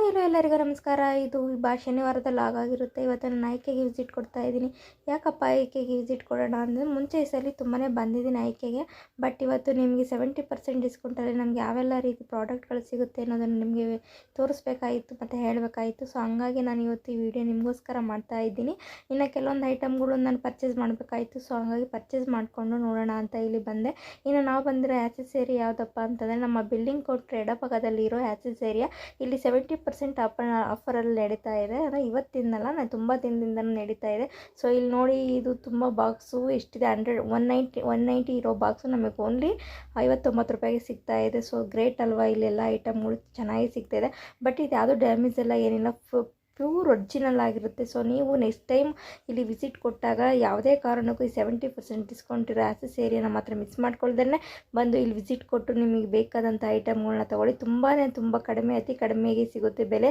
Hello ಎಲ್ಲರಿಗೂ ನಮಸ್ಕಾರ. ಇದು ಬಾ ಶನಿವಾರದ ಲಾಗ್ ಆಗಿರುತ್ತೆ ಇವತ್ತು ನಾನು ಆಯ್ಕೆಗೆ ವಿಸಿಟ್ ಕೊಡ್ತಾ ಇದ್ದೀನಿ. ಯಾಕಪ್ಪ ಆಯ್ಕೆಗೆ ವಿಸಿಟ್ ಕೊಡೋಣ ಅಂದರೆ ಮುಂಚೆ ಸಲ ತುಂಬಾ ಬಂದಿದ್ದೀನಿ ಆಯ್ಕೆಗೆ. ಬಟ್ ಇವತ್ತು ನಿಮಗೆ ಸೆವೆಂಟಿ ಪರ್ಸೆಂಟ್ ಡಿಸ್ಕೌಂಟಲ್ಲಿ ನಮಗೆ ಯಾವೆಲ್ಲ ರೀತಿ ಪ್ರಾಡಕ್ಟ್ಗಳು ಸಿಗುತ್ತೆ ಅನ್ನೋದನ್ನು ನಿಮಗೆ ತೋರಿಸ್ಬೇಕಾಯಿತು ಮತ್ತು ಹೇಳಬೇಕಾಯಿತು. ಸೊ ಹಂಗಾಗಿ ನಾನು ಇವತ್ತು ಈ ವಿಡಿಯೋ ನಿಮಗೋಸ್ಕರ ಮಾಡ್ತಾ ಇದ್ದೀನಿ. ಇನ್ನು ಕೆಲವೊಂದು ಐಟಮ್ಗಳು ನಾನು ಪರ್ಚೇಸ್ ಮಾಡಬೇಕಾಯಿತು. ಸೊ ಹಂಗಾಗಿ ಪರ್ಚೇಸ್ ಮಾಡಿಕೊಂಡು ನೋಡೋಣ ಅಂತ ಇಲ್ಲಿ ಬಂದೆ. ಇನ್ನು ನಾವು ಬಂದಿರೋ ಆ್ಯಸೆಸರಿ ಯಾವುದಪ್ಪ ಅಂತಂದರೆ ನಮ್ಮ ಬಿಲ್ಡಿಂಗ್ ಕೊಟ್ಟರೆ ಎಡಭಾಗದಲ್ಲಿ ಇರೋ ಆ್ಯಸೆಸರಿಯ ಇಲ್ಲಿ ಸೆವೆಂಟಿ ಪರ್ಸೆಂಟ್ ಆಫರ್ ಆಫರಲ್ಲಿ ನಡೀತಾ ಇದೆ. ಅಂದರೆ ಇವತ್ತಿಂದಲ್ಲ ನಾನು ತುಂಬ ದಿನದಿಂದನೂ ನಡೀತಾ ಇದೆ. ಸೊ ಇಲ್ಲಿ ನೋಡಿ ಇದು ತುಂಬ ಬಾಕ್ಸು ಎಷ್ಟಿದೆ? Hundred one ninety one ninety ಇರೋ ಬಾಕ್ಸು ನಮಗೆ ಓನ್ಲಿ ಐವತ್ತೊಂಬತ್ತು ರೂಪಾಯಿಗೆ ಸಿಗ್ತಾ ಇದೆ. ಸೊ ಗ್ರೇಟ್ ಅಲ್ವಾ? ಇಲ್ಲೆಲ್ಲ ಐಟಮ್ಗಳು ಚೆನ್ನಾಗಿ ಸಿಗ್ತಾ ಇದೆ. ಬಟ್ ಇದು ಯಾವುದೂ ಡ್ಯಾಮೇಜ್ ಎಲ್ಲ ಏನಿಲ್ಲ. ಫು ಪ್ಯೂರ್ ಒರಿಜಿನಲ್ ಆಗಿರುತ್ತೆ. ಸೊ ನೀವು ನೆಕ್ಸ್ಟ್ ಟೈಮ್ ಇಲ್ಲಿ ವಿಸಿಟ್ ಕೊಟ್ಟಾಗ ಯಾವುದೇ ಕಾರಣಕ್ಕೂ ಈ ಸೆವೆಂಟಿ ಪರ್ಸೆಂಟ್ ಡಿಸ್ಕೌಂಟ್ ಇರೋ ಏರಿಯಾನ ಮಾತ್ರ ಮಿಸ್ ಮಾಡ್ಕೊಳ್ದೇ ಬಂದು ಇಲ್ಲಿ ವಿಸಿಟ್ ಕೊಟ್ಟು ನಿಮಗೆ ಬೇಕಾದಂಥ ಐಟಮ್ಗಳನ್ನ ತೊಗೊಳ್ಳಿ. ತುಂಬಾ ತುಂಬ ಕಡಿಮೆ, ಅತಿ ಕಡಿಮೆಗೆ ಸಿಗುತ್ತೆ ಬೆಲೆ.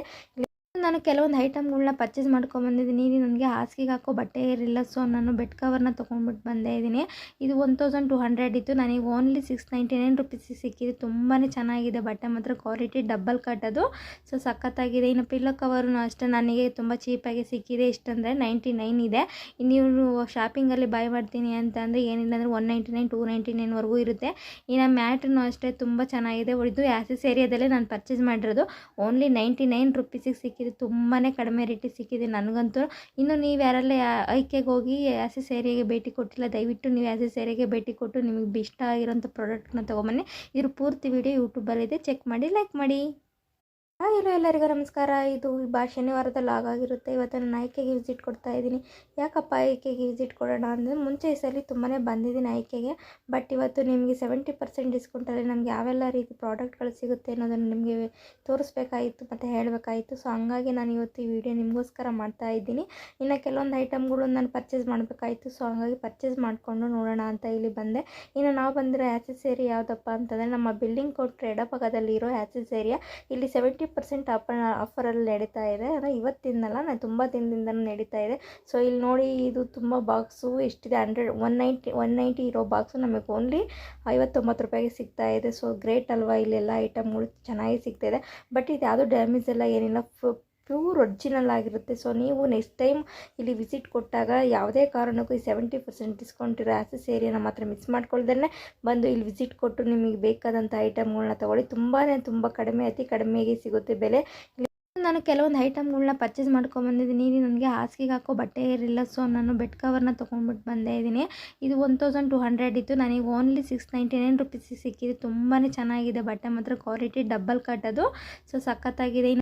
ನಾನು ಕೆಲವೊಂದು ಐಟಮ್ಗಳನ್ನ ಪರ್ಚೇಸ್ ಮಾಡ್ಕೊಂಬಂದಿದ್ದೀನಿ ಇದು ನನಗೆ ಹಾಸಿಗೆಗೆ ಹಾಕೋ ಬಟ್ಟೆ ಇರಲಿಲ್ಲ. ಸೊ ನಾನು ಬೆಡ್ ಕವರ್ನ ತೊಗೊಂಡ್ಬಿಟ್ಟು ಬಂದೇ ಇದ್ದೀನಿ ಇದು ಒನ್ ತೌಸಂಡ್ ಟು ಹಂಡ್ರೆಡ್ ಇತ್ತು. ನನಗೆ ಓನ್ಲಿ ಸಿಕ್ಸ್ ನೈಂಟಿ ನೈನ್ ರುಪೀಸಿಗೆ ಸಿಕ್ಕಿದೆ. ತುಂಬಾ ಚೆನ್ನಾಗಿದೆ ಬಟ್ಟೆ. ಮಾತ್ರ ಕ್ವಾಲಿಟಿ ಡಬ್ಬಲ್ ಕಟ್ ಅದು. ಸೊ ಸಖತ್ತಾಗಿದೆ. ಇನ್ನು ಪಿಲ್ಲೋ ಕವರು ಅಷ್ಟೇ ನನಗೆ ತುಂಬ ಚೀಪಾಗಿ ಸಿಕ್ಕಿದೆ. ಇಷ್ಟಂದರೆ ನೈಂಟಿ ನೈನ್ ಇದೆ. ನೀವು ಶಾಪಿಂಗಲ್ಲಿ ಬೈ ಮಾಡ್ತೀನಿ ಅಂತಂದರೆ ಏನಿಲ್ಲ ಅಂದರೆ one ninety nine two ninety ನೈನ್ವರೆಗೂ ಇರುತ್ತೆ. ಇನ್ನು ಮ್ಯಾಟ್ರೂ ಅಷ್ಟೇ ತುಂಬ ಚೆನ್ನಾಗಿದೆ. ಇದು ಆ್ಯಸಿಸ್ ಏರಿಯಾದಲ್ಲೇ ನಾನು ಪರ್ಚೇಸ್ ಮಾಡಿರೋದು. ಓನ್ಲಿ ನೈಂಟಿ ನೈನ್ ರುಪೀಸಿಗೆ ಸಿಕ್ಕಿದೆ. ತುಂಬಾ ಕಡಿಮೆ ರೇಟಿಗೆ ಸಿಕ್ಕಿದೆ ನನಗಂತೂ. ಇನ್ನು ನೀವು ಯಾರೆಲ್ಲ ಆಯ್ಕೆಗೆ ಹೋಗಿ ಆಸೆ ಸೇರಿಗೆ ಭೇಟಿ ಕೊಟ್ಟಿಲ್ಲ, ದಯವಿಟ್ಟು ನೀವು ಆಸೆ ಸೇರಿಗೆ ಭೇಟಿ ಕೊಟ್ಟು ನಿಮಗೆ ಇಷ್ಟ ಆಗಿರೋಂಥ ಪ್ರಾಡಕ್ಟ್ನ ತೊಗೊಂಬನ್ನಿ. ಇದ್ರ ಪೂರ್ತಿ ವಿಡಿಯೋ ಯೂಟ್ಯೂಬಲ್ಲಿದೆ ಚೆಕ್ ಮಾಡಿ ಲೈಕ್ ಮಾಡಿ. ಹಾಯ್ ಹಲೋ ಎಲ್ಲರಿಗೂ ನಮಸ್ಕಾರ. ಇದು ಶನಿವಾರದ ಲಾಗ್ ಆಗಿರುತ್ತೆ. ಇವತ್ತು ನಾನು ಆಯ್ಕೆಗೆ ವಿಸಿಟ್ ಕೊಡ್ತಾ ಇದ್ದೀನಿ. ಯಾಕಪ್ಪ ಆಯ್ಕೆಗೆ ವಿಸಿಟ್ ಕೊಡೋಣ ಅಂದರೆ ಮುಂಚೆ ಸಲ ತುಂಬಾ ಬಂದಿದ್ದೀನಿ ಆಯ್ಕೆಗೆ. ಬಟ್ ಇವತ್ತು ನಿಮಗೆ ಸೆವೆಂಟಿ ಪರ್ಸೆಂಟ್ ಡಿಸ್ಕೌಂಟಲ್ಲಿ ನಮಗೆ ಯಾವೆಲ್ಲ ರೀತಿ ಪ್ರಾಡಕ್ಟ್ಗಳು ಸಿಗುತ್ತೆ ಅನ್ನೋದನ್ನು ನಿಮಗೆ ತೋರಿಸ್ಬೇಕಾಯಿತು ಮತ್ತು ಹೇಳಬೇಕಾಯಿತು. ಸೊ ಹಂಗಾಗಿ ನಾನು ಇವತ್ತು ಈ ವಿಡಿಯೋ ನಿಮಗೋಸ್ಕರ ಮಾಡ್ತಾ ಇದ್ದೀನಿ. ಇನ್ನು ಕೆಲವೊಂದು ಐಟಮ್ಗಳು ನಾನು ಪರ್ಚೇಸ್ ಮಾಡಬೇಕಾಯಿತು. ಸೊ ಹಂಗಾಗಿ ಪರ್ಚೇಸ್ ಮಾಡಿಕೊಂಡು ನೋಡೋಣ ಅಂತ ಇಲ್ಲಿ ಬಂದೆ. ಇನ್ನು ನಾವು ಬಂದಿರೋ ಆ್ಯಸೆಸರಿ ಯಾವುದಪ್ಪ ಅಂತಂದರೆ ನಮ್ಮ ಬಿಲ್ಡಿಂಗ್ ಕೋಟ್ ಎಡಭಾಗದಲ್ಲಿ ಇರೋ ಆ್ಯಸೆಸರಿಯ ಇಲ್ಲಿ ಸೆವೆಂಟಿ ಪರ್ಸೆಂಟ್ ಆಫರ್ ಆಫರಲ್ಲಿ ನಡೀತಾ ಇದೆ. ಅಂದರೆ ಇವತ್ತಿಂದಲ್ಲ ನಾನು ತುಂಬ ದಿನದಿಂದನೂ ನಡೀತಾ ಇದೆ. ಸೊ ಇಲ್ಲಿ ನೋಡಿ ಇದು ತುಂಬ ಬಾಕ್ಸು ಎಷ್ಟಿದೆ? Hundred one ninety one ninety ಇರೋ ಬಾಕ್ಸು ನಮಗೆ ಓನ್ಲಿ ಐವತ್ತೊಂಬತ್ತು ರೂಪಾಯಿಗೆ ಸಿಗ್ತಾ ಇದೆ. ಸೊ ಗ್ರೇಟ್ ಅಲ್ವಾ? ಇಲ್ಲೆಲ್ಲ ಐಟಮ್ಗಳು ಚೆನ್ನಾಗಿ ಸಿಗ್ತಾ ಇದೆ. ಬಟ್ ಇದು ಯಾವುದೂ ಡ್ಯಾಮೇಜ್ ಎಲ್ಲ ಏನಿಲ್ಲ. ಫು ಪ್ಯೂರ್ ಒರಿಜಿನಲ್ ಆಗಿರುತ್ತೆ. ಸೊ ನೀವು ನೆಕ್ಸ್ಟ್ ಟೈಮ್ ಇಲ್ಲಿ ವಿಸಿಟ್ ಕೊಟ್ಟಾಗ ಯಾವುದೇ ಕಾರಣಕ್ಕೂ ಈ ಸೆವೆಂಟಿ ಪರ್ಸೆಂಟ್ ಡಿಸ್ಕೌಂಟ್ ಇರೋ ಆ್ಯಸೆಸರಿಯನ್ನು ಮಾತ್ರ ಮಿಸ್ ಮಾಡ್ಕೊಳ್ದೇ ಬಂದು ಇಲ್ಲಿ ವಿಸಿಟ್ ಕೊಟ್ಟು ನಿಮಗೆ ಬೇಕಾದಂಥ ಐಟಮ್ಗಳನ್ನ ತೊಗೊಳ್ಳಿ. ತುಂಬಾ ತುಂಬ ಕಡಿಮೆ, ಅತಿ ಕಡಿಮೆಗೆ ಸಿಗುತ್ತೆ ಬೆಲೆ. ನಾನು ಕೆಲವೊಂದು ಐಟಮ್ಗಳನ್ನ ಪರ್ಚೇಸ್ ಮಾಡ್ಕೊಂಬಂದಿದ್ದೀನಿ ನನಗೆ ಹಾಸಿಗೆಗೆ ಹಾಕೋ ಬಟ್ಟೆ ಇರಲಿಲ್ಲ. ಸೊ ನಾನು ಬೆಡ್ ಕವರ್ನ ತೊಗೊಂಡ್ಬಿಟ್ಟು ಬಂದೇ ಇದ್ದೀನಿ. ಇದು ಒನ್ ತೌಸಂಡ್ ಟು ಹಂಡ್ರೆಡ್ ಇತ್ತು. ನನಗೆ ಓನ್ಲಿ ಸಿಕ್ಸ್ ನೈಂಟಿ ನೈನ್ ರುಪೀಸಿಗೆ ಸಿಕ್ಕಿದೆ. ತುಂಬಾ ಚೆನ್ನಾಗಿದೆ ಬಟ್ಟೆ ಮಾತ್ರ. ಕ್ವಾಲಿಟಿ ಡಬ್ಬಲ್ ಕಟ್ ಅದು. ಸೊ ಸಖತ್ತಾಗಿದೆ.